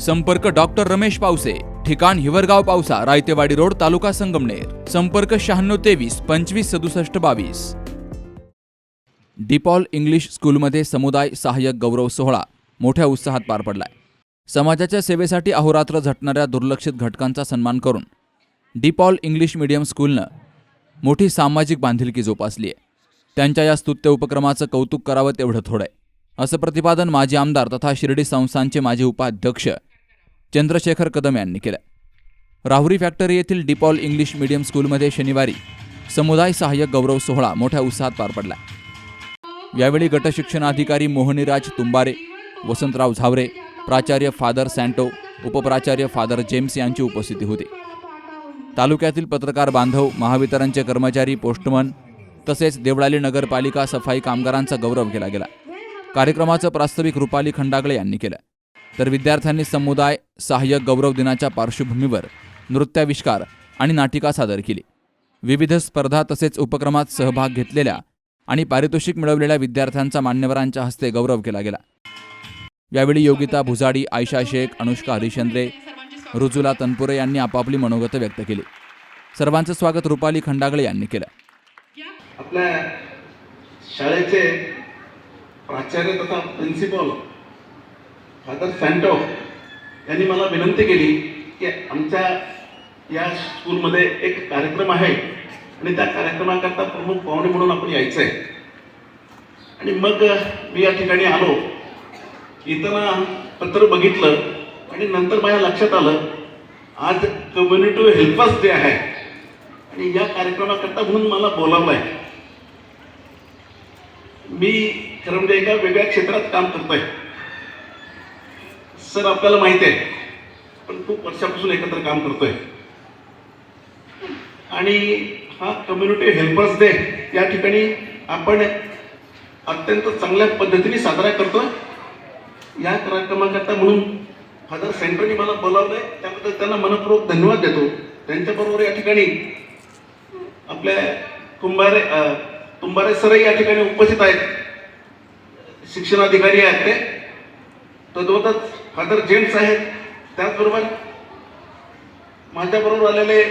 संपर्क डॉक्टर रमेश पावसे ठिकाण हिवरगाव पावसा रायतेवाडी रोड तालुका संगमनेर. संपर्क शहाण्णव तेवीस पंचवीस सदुसष्ट बावीस. डिपॉल इंग्लिश स्कूलमध्ये समुदाय सहाय्यक गौरव सोहळा. मोठ्या उत्साहात पार पडलाय. समाजाच्या सेवेसाठी अहोरात्र झटणाऱ्या दुर्लक्षित घटकांचा सन्मान करून डिपॉल इंग्लिश मीडियम स्कूलनं मोठी सामाजिक बांधिलकी जोपासली आहे त्यांच्या या स्तुत्य उपक्रमाचं कौतुक करावं तेवढं थोडं आहे. असं प्रतिपादन माजी आमदार तथा शिर्डी संस्थांचे माजी उपाध्यक्ष चंद्रशेखर कदम यांनी केलं. राहुरी फॅक्टरी येथील डिपॉल इंग्लिश मीडियम स्कूलमध्ये शनिवारी समुदाय सहाय्यक गौरव सोहळा मोठ्या उत्साहात पार पडला. यावेळी गटशिक्षणाधिकारी मोहनीराज तुंबारे वसंतराव झावरे प्राचार्य फादर सँटो उपप्राचार्य फादर जेम्स यांची उपस्थिती होती. तालुक्यातील पत्रकार बांधव महावितरणचे कर्मचारी पोस्टमन तसेच देवळाली नगरपालिका सफाई कामगारांचा गौरव केला गेला. कार्यक्रमाचं प्रास्ताविक रुपाली खंडागळे यांनी केलं. तर विद्यार्थ्यांनी समुदाय सहाय्यक गौरव दिनाच्या पार्श्वभूमीवर नृत्याविष्कार आणि नाटिका सादर केली. विविध स्पर्धा तसेच उपक्रमात सहभाग घेतलेल्या आणि पारितोषिक मिळवलेल्या विद्यार्थ्यांचा मान्यवरांच्या हस्ते गौरव केला गेला. यावेळी योगिता भुजाडी आयशा शेख अनुष्का हरिशंद्रे रुजुला तनपुरे यांनी आपापली मनोगत व्यक्त केली. सर्वांचं स्वागत रुपाली खंडागळे यांनी केलं. आपल्या शाळेचे प्राचार्य तथा प्रिन्सिपल फादर सँटो यांनी मला विनंती केली की आमच्या या स्कूलमध्ये एक कार्यक्रम आहे आणि त्या कार्यक्रमाकरता प्रमुख पाहुणे म्हणून आपण यायचं आहे आणि मग मी या ठिकाणी आलो. येताना पत्र बघितलं आणि नंतर माझ्या लक्षात आलं आज कम्युनिटी हेल्पर्स डे आहे. आणि या कार्यक्रमाकरता म्हणून मला बोलावलं आहे मी खरं म्हणजे एका वेगळ्या क्षेत्रात काम करतोय. सर आपल्याला माहिती आहे. पण खूप वर्षापासून एकत्र काम करतोय. आणि हा कम्युनिटी हेल्पर्स डे या ठिकाणी आपण अत्यंत चांगल्या पद्धतीने साजरा करतोय. या कार्यक्रमाकरता म्हणून फादर सेंटरनी मला बोलावलंय. त्याबद्दल त्यांना मनपूर्वक धन्यवाद देतो. त्यांच्याबरोबर या ठिकाणी आपल्या कुंभारे तुंबारे सरही या ठिकाणी उपस्थित आहेत. शिक्षणाधिकारी आहेत ते. तद्वतच फादर जेम्स आहेत त्याचबरोबर माझ्याबरोबर आलेले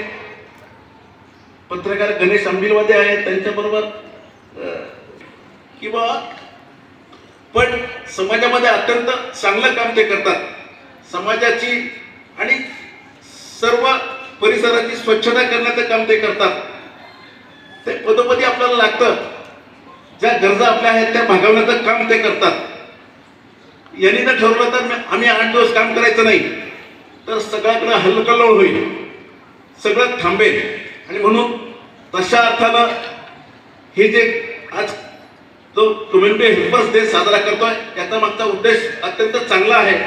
पत्रकार गणेश अंबिलवादे आहेत त्यांच्याबरोबर किंवा पण समाजामध्ये अत्यंत चांगलं काम ते करतात. समाजाची आणि सर्व परिसराची स्वच्छता करण्याचं काम ते करतात. ते पदोपदी आपल्याला लागतं. ज्या गरजा आपल्या आहेत त्या भागवण्याचं काम ते करतात. यांनी जर ठरवलं तर आम्ही आठ दिवस काम करायचं नाही. तर सगळ्याकडे हलकलोळ होईल. सगळं थांबेल. आणि म्हणून तशा अर्थानं हे जे आज जो कम्युनिटी हेल्पर्स डे साजरा करतोय याचा मागचा उद्देश अत्यंत चांगला आहे.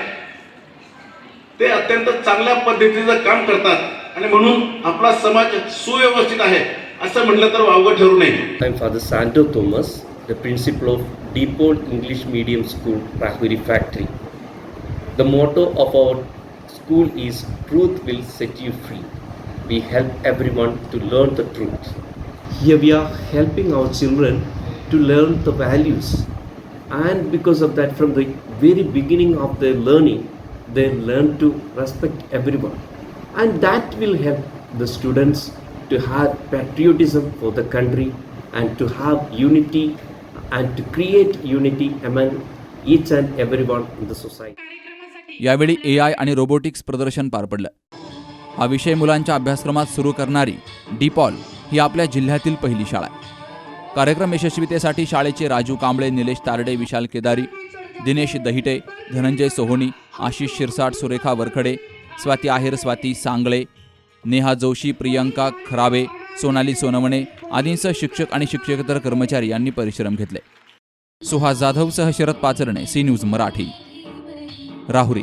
ते अत्यंत चांगल्या पद्धतीचं काम करतात. आणि म्हणून आपला समाज सुव्यवस्थित आहे असं म्हणलं तर वावगं ठरू नये. I'm Father Sandro Thomas, the principal of Deepole English Medium School, Rahuri Factory. The motto of our school is Truth will set you free. We help everyone to learn the truth. Here we are helping our children to learn the values. And because of that, from the very beginning of their learning, they learn to respect everyone. And that will help the students to have patriotism for the country and to have unity and to create unity among each and everyone in the society. यावेळी ए I आणि robotics प्रदर्शन पार पडलं हा विषय मुलांच्या अभ्यासक्रमात सुरू करणारी डीपॉल ही आपल्या जिल्ह्यातील पहिली शाळा आहे कार्यक्रम यशस्वीतेसाठी शाळेचे राजू कांबळे निलेश तारडे विशाल केदारी दिनेश दहिटे धनंजय सोहोनी आशिष शिरसाट सुरेखा वरखडे स्वाती आहेर स्वाती सांगळे नेहा जोशी प्रियंका खरावे सोनाली सोनवणे आदींसह शिक्षक आणि शिक्षकेतर कर्मचारी यांनी परिश्रम घेतले. सुहास जाधवसह शरद पाचरणे सी न्यूज मराठी. राहुरी.